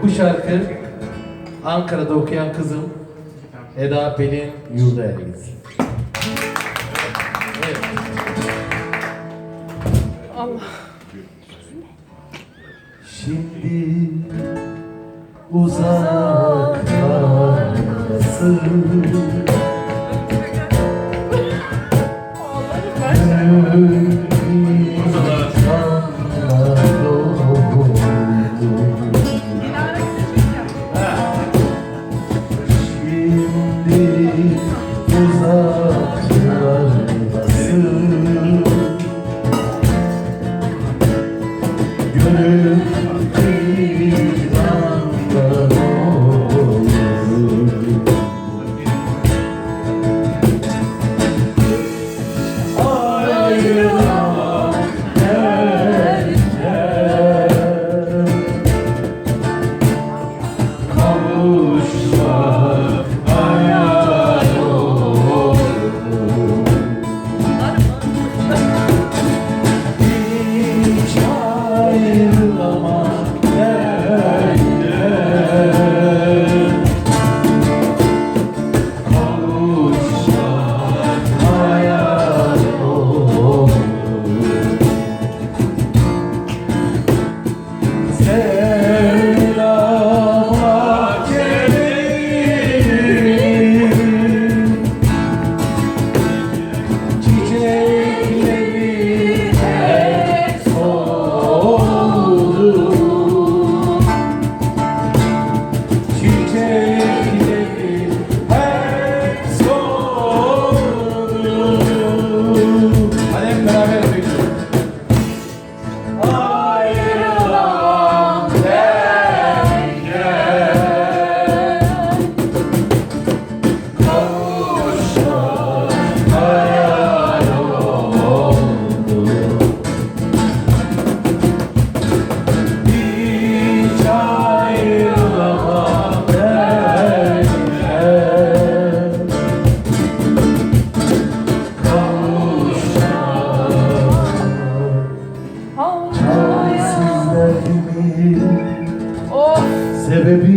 Bu şarkı Ankara'da okuyan kızım Eda Pelin Yurda'ya gitsin. Evet. Şimdi uzaktasın Şimdi uzaklardasın Gönül 네. Sebebi